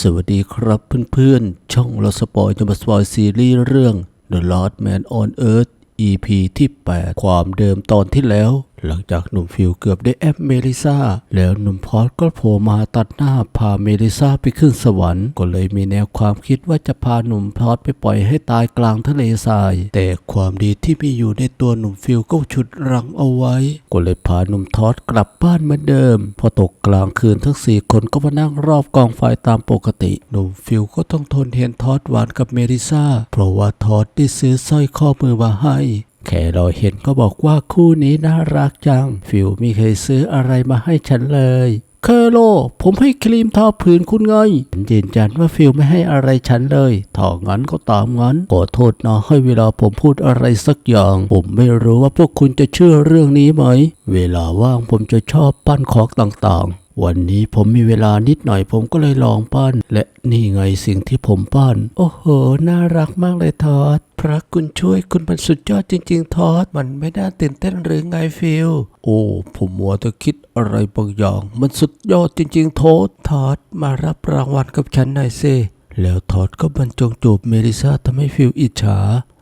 สวัสดีครับเพื่อนๆ ช่องเราสปอยจะมาสปอยซีรีส์เรื่อง The Lost Man on Earth EP ที่ 8 ความเดิมตอนที่แล้ว หลังจากหนุ่มฟิลเกือบได้แอปเมลิซาแล้วหนุ่มพอสก็โผล่มาตัดหน้าพาเมลิซาไปขึ้นสวรรค์ก็เลยมีแนวความคิดว่าจะพาหนุ่มพอสไปปล่อยให้ตายกลางทะเลทราย แต่ความดีที่มีอยู่ในตัวหนุ่มฟิลก็ฉุดรั้งเอาไว้ ก็เลยพาหนุ่มทอสกลับบ้านเหมือนเดิม พอตกกลางคืนทั้งสี่คนก็มานั่งรอบกองไฟตามปกติ หนุ่มฟิลก็ต้องทนเห็นทอสหวานกับเมลิซาเพราะว่าทอสได้ซื้อสร้อยข้อมือมาให้ แค่เราเห็นก็บอกว่าคู่นี้น่ารักจัง ฟิลไม่เคยซื้ออะไรมาให้ฉันเลยเคโล ผมให้ครีมทาผืนคุณไงฉันยืนยันว่าฟิลไม่ให้อะไรฉันเลยถ้างั้นก็ตามงั้น ขอโทษนะให้เวลาผมพูดอะไรสักอย่าง ผมไม่รู้ว่าพวกคุณจะเชื่อเรื่องนี้ไหม เวลาว่างผมจะชอบปั้นของต่างๆ วันนี้ผมมีเวลานิดหน่อยผมก็เลยลองปั้น และนี่ไงสิ่งที่ผมปั้น โอ้โห น่ารักมากเลยทอด พระคุณช่วยคุณมันสุดยอดจริง ๆ ทอด มันไม่น่าตื่นเต้นหรือไงฟิลโอ้ ผมมัวแต่คิดอะไรบางอย่าง มันสุดยอดจริงๆโทษทอด มารับรางวัลกับฉันหน่อยสิแล้วทอดก็บรรจงจูบเมลิซาทำให้ฟิลอิจฉา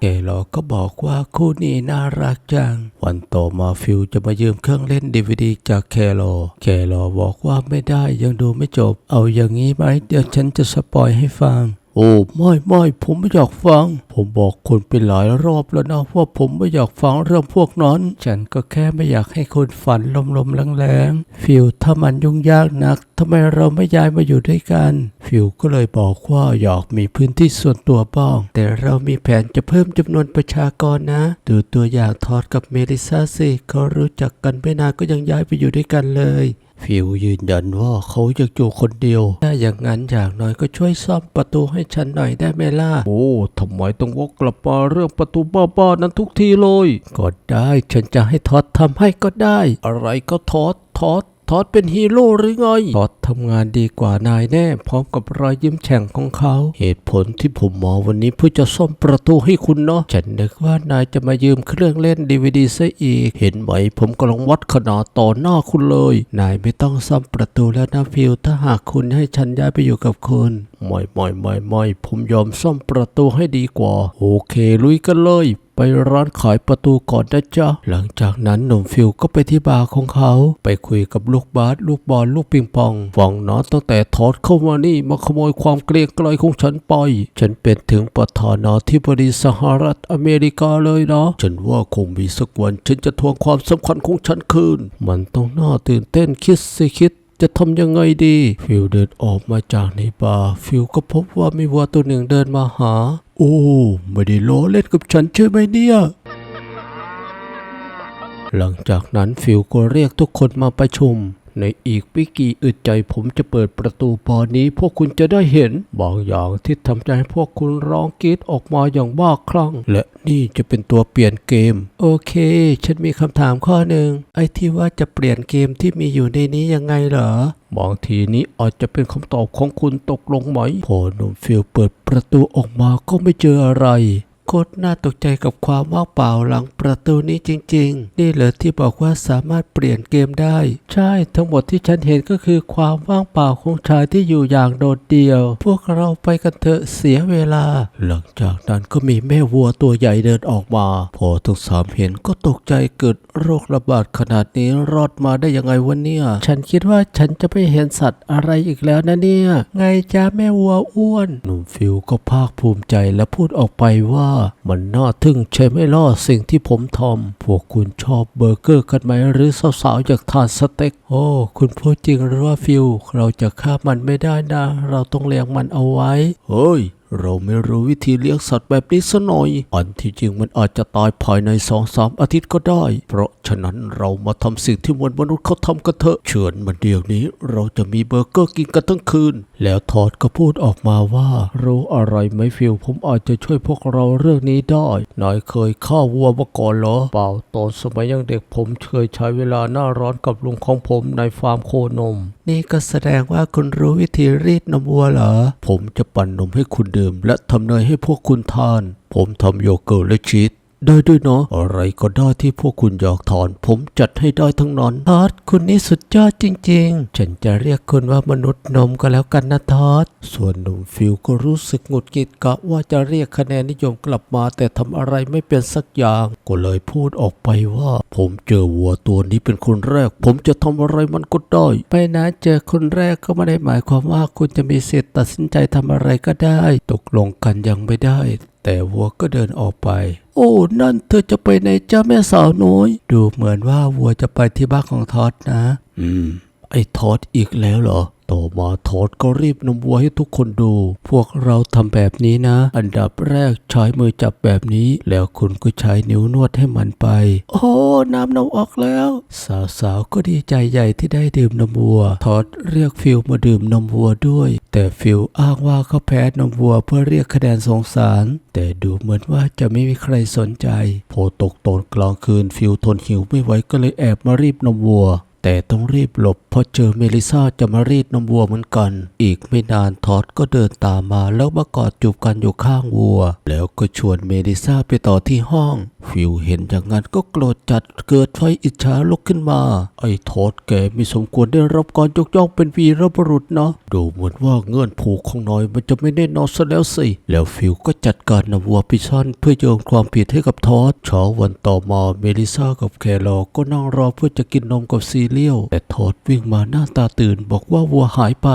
เกลก็บอกว่าคู่นี้น่ารักจัง วันต่อมาฟิวจะมายืมเครื่องเล่นดีวดีจากเคลเคโลบอกว่าไม่ได้ยังดูไม่จบ เอาอย่างนี้ไหมเดี๋ยวฉันจะสปอยให้ฟัง โอ้ไม่ไม่ผมไม่อยากฟัง ผมบอกคุณไปหลายรอบแล้วนะว่าผมไม่อยากฟังเรื่องพวกนั้น ฉันก็แค่ไม่อยากให้คุณฝันลมๆแรงๆฟิลถ้ามันยุ่งยากนักทำไมเราไม่ย้ายมาอยู่ด้วยกัน ฟิลก็เลยบอกว่าอยากมีพื้นที่ส่วนตัวบ้าง แต่เรามีแผนจะเพิ่มจำนวนประชากรนะ ดูตัวอย่างทอดกับเมลิซาสิเขารู้จักกันไม่นานก็ยังย้ายไปอยู่ด้วยกันเลย ฟิวยืนยันว่าเขาอยากอยู่คนเดียว ถ้าอย่างนั้นอย่างน้อยก็ช่วยซ่อมประตูให้ฉันหน่อยได้ไหมล่ะ โอ้ทำไมต้องวกกลับมาเรื่องประตูบ้าๆนั้นทุกทีเลย ก็ได้ ฉันจะให้ทอดทำให้ก็ได้ อะไรก็ทอดทอด ทอดเป็นฮีโร่หรือไงทอดทำงานดีกว่านายแน่ พร้อมกับรอยยิ้มแฉ่งของเขา เหตุผลที่ผมมาวันนี้เพื่อจะซ่อมประตูให้คุณเนาะฉันนึกว่านายจะมายืมเครื่องเล่นดีวดีซะอีก เห็นไหมผมกำลังวัดขนาดต่อหน้าคุณเลย นายไม่ต้องซ่อมประตูแล้วนะฟิลถ้าหากคุณให้ฉันย้ายไปอยู่กับคุณไม่ไม่ไม่ไม่ผมยอมซ่อมประตูให้ดีกว่า โอเค ลุยกันเลย ไปร้านขายประตูก่อนนะจ๊ะ หลังจากนั้นหนุ่มฟิลก็ไปที่บาร์ของเขา ไปคุยกับลูกบาสลูกบอลลูกปิงปองฟังนะตั้งแต่ทอดเข้ามานี่มาขโมยความเกลียงไกลของฉันไป ฉันเป็นถึงประธานาธิบดีสหรัฐอเมริกาเลยนะ ฉันว่าคงมีสักวันฉันจะทวงความสำคัญของฉันคืน มันต้องน่าตื่นเต้นคิดสิคิด จะทำยังไงดี ฟิลเดินออกมาจากในบาร์ฟิลก็พบว่ามีวัวตัวหนึ่งเดินมาหา โอ้ไม่ได้ล้อเล่นกับฉันใช่ไหมเนี่ย หลังจากนั้นฟิลก็เรียกทุกคนมาประชุม ในอีกไม่กี่อึดใจผมจะเปิดประตูบานนี้พวกคุณจะได้เห็นบางอย่างที่ทำใจให้พวกคุณร้องกรีดออกมาอย่างบ้าคลั่ง และนี่จะเป็นตัวเปลี่ยนเกม โอเค ฉันมีคำถามข้อหนึ่งไอ้ที่ว่าจะเปลี่ยนเกมที่มีอยู่ในนี้ยังไงเหรอบางทีนี้อาจจะเป็นคำตอบของคุณตกลงไหมพอหนุ่มฟิลเปิดประตูออกมาก็ไม่เจออะไร โคตรน่าตกใจกับความว่างเปล่าหลังประตูนี้จริง ๆ นี่เหรอที่บอกว่าสามารถเปลี่ยนเกมได้ ใช่ทั้งหมดที่ฉันเห็นก็คือความว่างเปล่าของชายที่อยู่อย่างโดดเดี่ยว พวกเราไปกันเถอะเสียเวลา หลังจากนั้นก็มีแม่วัวตัวใหญ่เดินออกมา พอทั้งสามเห็นก็ตกใจเกิดโรคระบาดขนาดนี้รอดมาได้ยังไงวะเนี่ย ฉันคิดว่าฉันจะไม่เห็นสัตว์อะไรอีกแล้วนะเนี่ย ไงจ้าแม่วัวอ้วน หนุ่มฟิลก็ภาคภูมิใจและพูดออกไปว่ามันน่าทึ่งใช่ไหมล่ะสิ่งที่ผมทำ พวกคุณชอบเบอร์เกอร์กันไหมหรือสาวๆอยากทานสเต็ก โอ้ คุณพูดจริงหรือว่าฟิล เราจะฆ่ามันไม่ได้นะ เราต้องเลี้ยงมันเอาไว้ เฮ้ย เราไม่รู้วิธีเลี้ยงสัตว์แบบนี้ซะหน่อย อันที่จริงมันอาจจะตายภายในสองสามอาทิตย์ก็ได้ เพราะฉะนั้นเรามาทำสิ่งที่มวลมนุษย์เขาทำกันเถอะเชิญมันเดี๋ยวนี้ เราจะมีเบอร์เกอร์กินกันทั้งคืน แล้วทอดก็พูดออกมาว่ารู้อะไรไหมฟิลผมอาจจะช่วยพวกเราเรื่องนี้ได้นายเคยฆ่าวัวมาก่อนเหรอ เปล่าตอนสมัยยังเด็กผมเคยใช้เวลาหน้าร้อนกับลุงของผมในฟาร์มโคนม นี่ก็แสดงว่าคุณรู้วิธีรีดนมวัวเหรอ ผมจะปั่นนมให้คุณดื่มและทำเนยให้พวกคุณทาน ผมทำโยเกิร์ตและชีส ได้ด้วยเนาะอะไรก็ได้ที่พวกคุณอยากถอน ผมจัดให้ได้ทั้งนั้นทอดคุณนี่สุดยอดจริง ๆ ฉันจะเรียกคุณว่ามนุษย์นมก็แล้วกันนะทอดส่วนหนุ่มฟิลก็รู้สึกหงุดหงิดกะว่าจะเรียกคะแนนนิยมกลับมา แต่ทำอะไรไม่เป็นสักอย่าง ก็เลยพูดออกไปว่า ผมเจอวัวตัวนี้เป็นคนแรก ผมจะทำอะไรมันก็ได้ไปนะเจอคนแรกก็ไม่ได้หมายความว่าคุณจะมีสิทธิ์ตัดสินใจทำอะไรก็ได้ ตกลงกันยังไม่ได้ แต่วัวก็เดินออกไป โอ้ นั่นเธอจะไปไหนจ้าแม่สาวน้อย ดูเหมือนว่าวัวจะไปที่บ้านของทอดนะ อืม ไอ้ทอดอีกแล้วเหรอ ต่อมาทอดก็รีบนำวัวให้ทุกคนดู พวกเราทำแบบนี้นะ อันดับแรกใช้มือจับแบบนี้ แล้วคุณก็ใช้นิ้วนวดให้มันไป โอ้ น้ำนมออกแล้ว สาวๆก็ดีใจใหญ่ที่ได้ดื่มนมวัวทอดเรียกฟิลมาดื่มนมวัวด้วย แต่ฟิลอ้างว่าเขาแพ้นมวัวเพื่อเรียกคะแนนสงสาร แต่ดูเหมือนว่าจะไม่มีใครสนใจ พอตกตอนกลางคืนฟิลทนหิวไม่ไหวก็เลยแอบมารีบนมวัว แต่ต้องรีบหลบเพราะเจอเมลิซาจะมารีดนมวัวเหมือนกัน อีกไม่นานทอดก็เดินตามมาแล้วมากอดจูบกันอยู่ข้างวัว แล้วก็ชวนเมลิซาไปต่อที่ห้อง ฟิวเห็นอย่างนั้นก็โกรธจัดเกิดไฟอิจฉาลุกขึ้นมา ไอ้ทอดแกไม่สมควรได้รับการยกย่องเป็นวีรบุรุษนะดูเหมือนว่าเงื่อนผูกของน้อยมันจะไม่แน่นอนซะแล้วสิ แล้วฟิวก็จัดการนำวัวไปซ่อนเพื่อโยนความผิดให้กับทอดเช้าวันต่อมาเมลิซากับแคลรอก็นั่งรอเพื่อจะกินนมกับซีเรียลแต่ทอดวิ่งมาหน้าตาตื่นบอกว่าวัวหายไป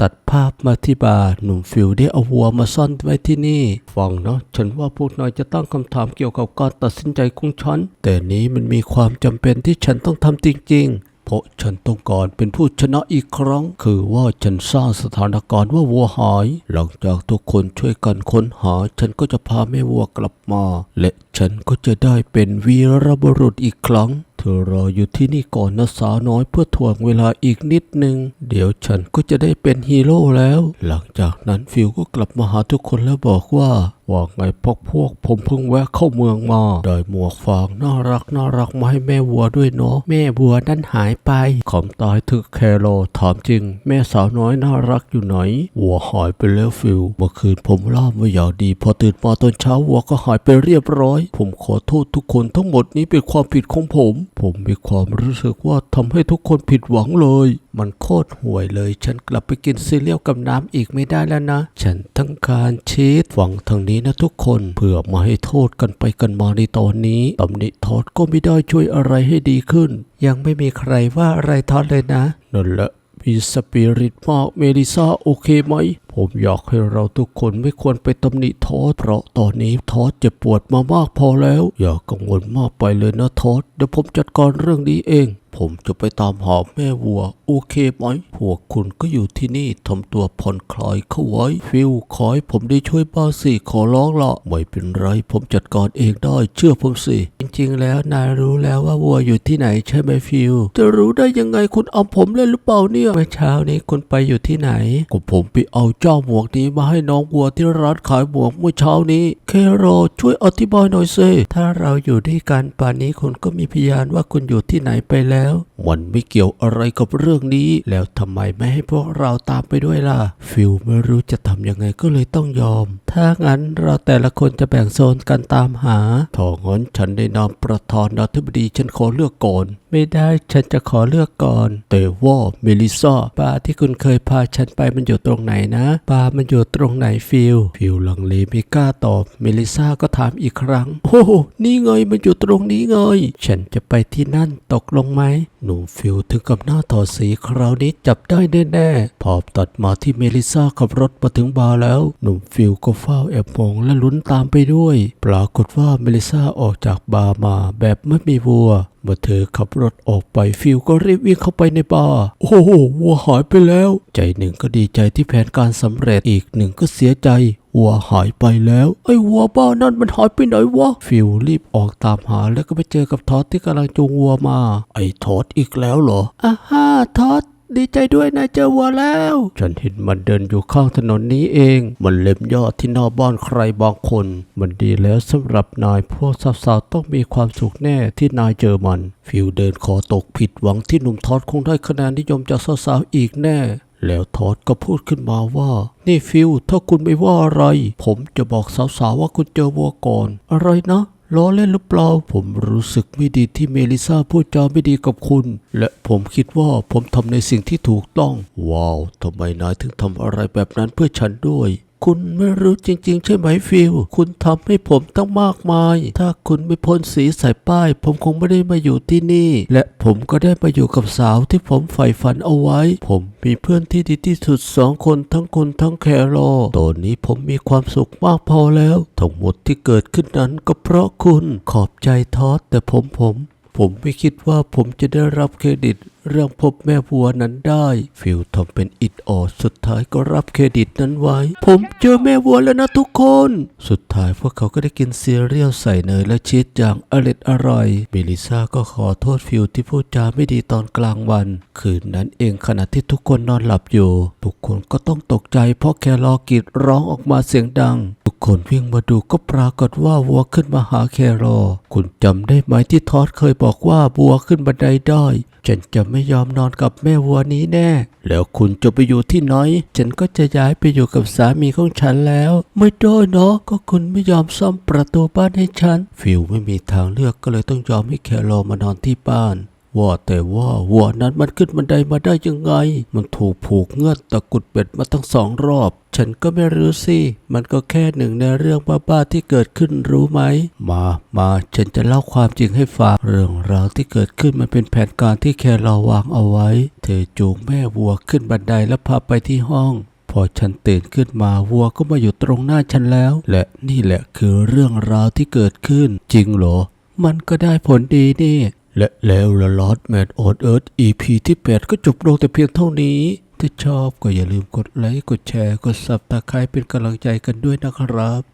ตัดภาพมาที่บาร์หนุ่มฟิลได้เอาวัวมาซ่อนไว้ที่นี่ ฟังนะฉันว่าพวกนายจะตั้งคำถามเกี่ยวกับการตัดสินใจของฉัน แต่นี้มันมีความจำเป็นที่ฉันต้องทำจริง ๆเพราะฉันต้องการเป็นผู้ชนะอีกครั้ง คือว่าฉันสร้างสถานการณ์ว่าวัวหาย หลังจากทุกคนช่วยกันค้นหา ฉันก็จะพาแม่วัวกลับมา และฉันก็จะได้เป็นวีรบุรุษอีกครั้ง ธอรออยู่ที่นี่ก่อนนะสาวน้อยเพื่อถ่วงเวลาอีกนิดนึง เดี๋ยวฉันก็จะได้เป็นฮีโร่แล้ว หลังจากนั้นฟิวก็กลับมาหาทุกคนแล้วบอกว่าว่าไงพวกพวกผมเพิ่งแวะเข้าเมืองมา ได้หมวกฟางน่ารักน่ารักมาให้แม่วัวด้วยเนาะแม่วัวนั่นหายไปขำตายถึกแคโรถามจริง แม่สาวน้อยน่ารักอยู่ไหน วัวหายไปแล้วฟิลเมื่อคืนผมล่ามไว้อย่างดี พอตื่นมาตอนเช้าวัวก็หายไปเรียบร้อย ผมขอโทษทุกคนทั้งหมดนี้เป็นความผิดของผม ผมมีความรู้สึกว่าทำให้ทุกคนผิดหวังเลย มันโคตรห่วยเลย ฉันกลับไปกินซีเรียลกับน้ำอีกไม่ได้แล้วนะ ฉันต้องการชีสหวังทางนี้นะทุกคนเพื่อมาให้โทษกันไปกันมาในตอนนี้ตำหนิทอดก็ไม่ได้ช่วยอะไรให้ดีขึ้น ยังไม่มีใครว่าอะไรทอดเลยนะนั่นแหละมีสปิริตมากเมลิซาโอเคไหม ผมอยากให้เราทุกคนไม่ควรไปตำหนิทอสเพราะตอนนี้ทอสจ็บปวดมามากพอแล้ว อย่ากังวลมากไปเลยนะทอสเดี๋ยวผมจัดการเรื่องนี้เอง ผมจะไปตามหาแม่วัว โอเคไหม พวกคุณก็อยู่ที่นี่ทำตัวผ่อนคลายเข้าไว้ ฟิลขอให้ผมได้ช่วยบ้าสิขอร้องละไม่เป็นไร ผมจัดการเองได้ เชื่อผมสิ จริงๆ แล้วนายรู้แล้วว่าวัวอยู่ที่ไหนใช่ไหมฟิลจะรู้ได้ยังไงคุณเอาผมเล่นหรือเปล่าเนี่ย เมื่อเช้านี้คุณไปอยู่ที่ไหน ก็ผมไปเอาเจ้าหมวกนี้มาให้น้องวัวที่ร้านขายหมวกเมื่อเช้านี้เคโรช่วยอธิบายหน่อยสิถ้าเราอยู่ด้วยกันป่านนี้คุณก็มีพยานว่าคุณอยู่ที่ไหนไปแล้ว now มันไม่เกี่ยวอะไรกับเรื่องนี้ แล้วทำไมไม่ให้พวกเราตามไปด้วยล่ะ ฟิลไม่รู้จะทำยังไงก็เลยต้องยอม ถ้างั้นเราแต่ละคนจะแบ่งโซนกันตามหาถ้างั้นฉันในนามประธานาธิบดีฉันขอเลือกก่อน ไม่ได้ฉันจะขอเลือกก่อน แต่ว่าเมลิซาบาร์ที่คุณเคยพาฉันไปมันอยู่ตรงไหนนะ บาร์มันอยู่ตรงไหนฟิลฟิลลังเลไม่กล้าตอบ เมลิซาก็ถามอีกครั้ง โอ้โหนี่ไงมันอยู่ตรงนี้ไง ฉันจะไปที่นั่นตกลงไหมหนุ่มฟิลถึงกับหน้าถอดสีคราวนี้จับได้แน่ๆ พอตัดมาที่เมลิซาขับรถมาถึงบาร์แล้ว หนุ่มฟิลก็เฝ้าแอบมองและลุ้นตามไปด้วย ปรากฏว่าเมลิซาออกจากบาร์มาแบบไม่มีวัว เมื่อเธอขับรถออกไปฟิลก็รีบวิ่งเข้าไปในบาร์โอ้โหวัวหายไปแล้ว ใจหนึ่งก็ดีใจที่แผนการสำเร็จอีกหนึ่งก็เสียใจวัวหายไปแล้ว ไอ้วัวบ้านั่นมันหายไปไหนวะ ฟิลรีบออกตามหาแล้วก็ไปเจอกับทอดที่กำลังจูงวัวมา ไอ้ทอดอีกแล้วเหรออ่าฮ่าทอด ดีใจด้วยนายเจอวัวแล้ว ฉันเห็นมันเดินอยู่ข้างถนนนี้เอง มันเล็มยอดที่น้าบ้านใครบางคน มันดีแล้วสำหรับนายพวกสาวๆต้องมีความสุขแน่ที่นายเจอมัน ฟิลเดินขอตกผิดหวังที่หนุ่มทอดคงได้คะแนนนิยมจากสาวๆอีกแน่ แล้วทอดก็พูดขึ้นมาว่า นี่ฟิลถ้าคุณไม่ว่าอะไร ผมจะบอกสาวๆว่าคุณเจอวัวก่อน อะไรนะ ล้อเล่นหรือเปล่า ผมรู้สึกไม่ดีที่เมลิซาพูดจาไม่ดีกับคุณ และผมคิดว่าผมทำในสิ่งที่ถูกต้อง ว้าวทำไมนายถึงทำอะไรแบบนั้นเพื่อฉันด้วย คุณไม่รู้จริง ๆ ใช่ไหมฟิลคุณทำให้ผมตั้งมากมาย ถ้าคุณไม่พ่นสีใส่ป้าย ผมคงไม่ได้มาอยู่ที่นี่ และผมก็ได้มาอยู่กับสาวที่ผมใฝ่ฝันเอาไว้ ผมมีเพื่อนที่ดีที่สุดสองคนทั้งคุณทั้งแครอตอนนี้ผมมีความสุขมากพอแล้ว ทั้งหมดที่เกิดขึ้นนั้นก็เพราะคุณขอบใจทอดแต่ผมผม ผมไม่คิดว่าผมจะได้รับเครดิต รื่องพบแม่วัวนั้นได้ ฟิลทำเป็นอิดออดสุดท้ายก็รับเครดิตนั้นไว้ ผมเจอแม่วัวแล้วนะทุกคน สุดท้ายพวกเขาก็ได้กินซีเรียลใส่เนยและชีสอย่างอร่อยอร่อยเมลิซาก็ขอโทษฟิลที่พูดจาไม่ดีตอนกลางวัน คืนนั้นเองขณะที่ทุกคนนอนหลับอยู่ ทุกคนก็ต้องตกใจ เพราะแครอกรีดร้องออกมาเสียงดัง ทุกคนวิ่งมาดูก็ปรากฏว่าวัวขึ้นมาหาแครอ คุณจำได้ไหมที่ทอดเคยบอกว่าวัวขึ้นบันไดได้ ฉันจะไม่ยอมนอนกับแม่วัวนี้แน่ แล้วคุณจะไปอยู่ที่ไหน ฉันก็จะย้ายไปอยู่กับสามีของฉันแล้ว ไม่ได้เนาะ ก็คุณไม่ยอมซ่อมประตูบ้านให้ฉัน ฟิลไม่มีทางเลือกก็เลยต้องยอมให้แครมานอนที่บ้าน ว่าแต่ว่าวัวนั้นมันขึ้นบันไดมาได้ยังไง มันถูกผูกเงื่อนตะกุดเป็ดมาตั้งสองรอบ ฉันก็ไม่รู้สิ มันก็แค่หนึ่งในเรื่องบ้าๆที่เกิดขึ้นรู้ไหม มา มาฉันจะเล่าความจริงให้ฟัง เรื่องราวที่เกิดขึ้นมันเป็นแผนการที่แค่เราวางเอาไว้ เธอจูงแม่วัวขึ้นบันไดแล้วพาไปที่ห้องพอฉันตื่นขึ้นมาวัวก็มาอยู่ตรงหน้าฉันแล้ว และนี่แหละคือเรื่องราวที่เกิดขึ้น จริงเหรอ มันก็ได้ผลดีนี่ และแล้วละลอดแมดออดเอิร์ธ EP ที่ 8 ก็จบลงแต่เพียงเท่านี้ ถ้าชอบก็อย่าลืมกดไลค์ กดแชร์ กดซับตะไคร้เป็นกำลังใจกันด้วยนะครับ